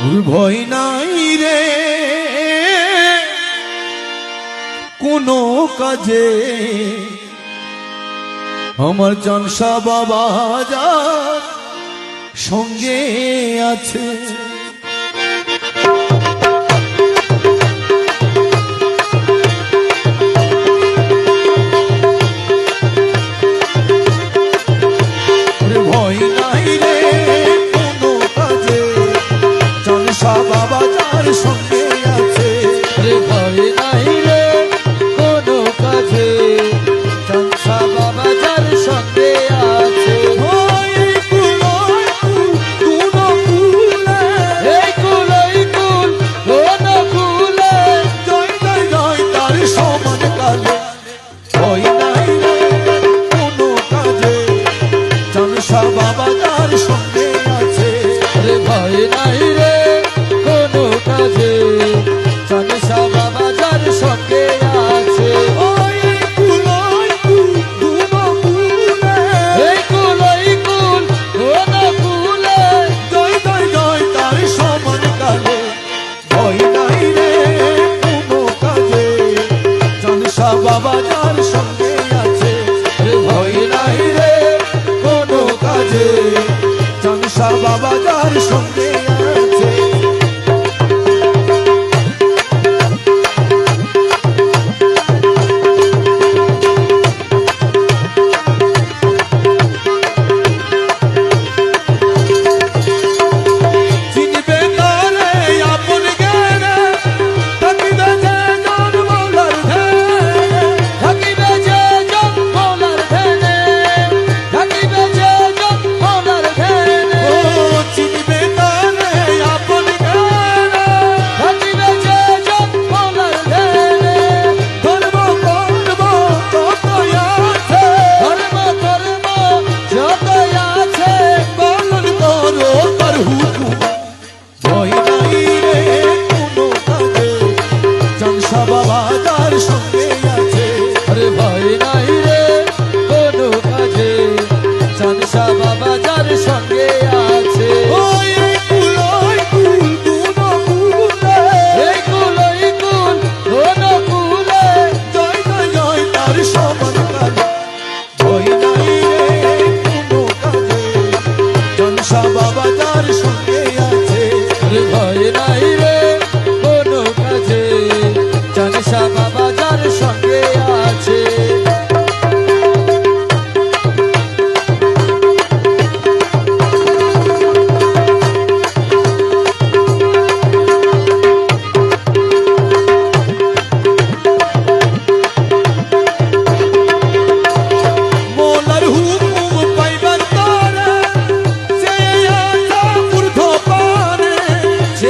ভয় নাই রে। কোনো কাজে আমার জনসা বাবা যা সঙ্গে আছে। বাবা যার সঙ্গে বাবা যার সঙ্গে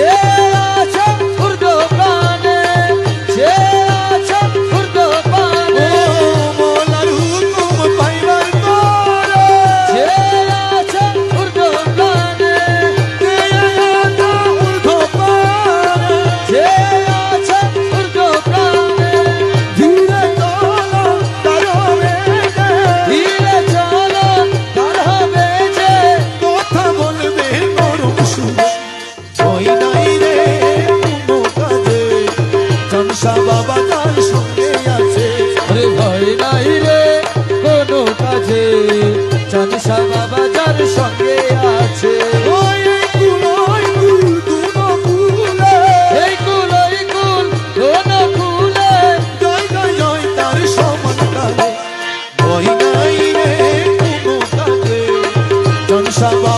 Yeah. মনসা বাবা তার সঙ্গে আছে। আরে ভয় নাই রে কোনো কাজে। জনসা বাবা তার সঙ্গে আছে। সব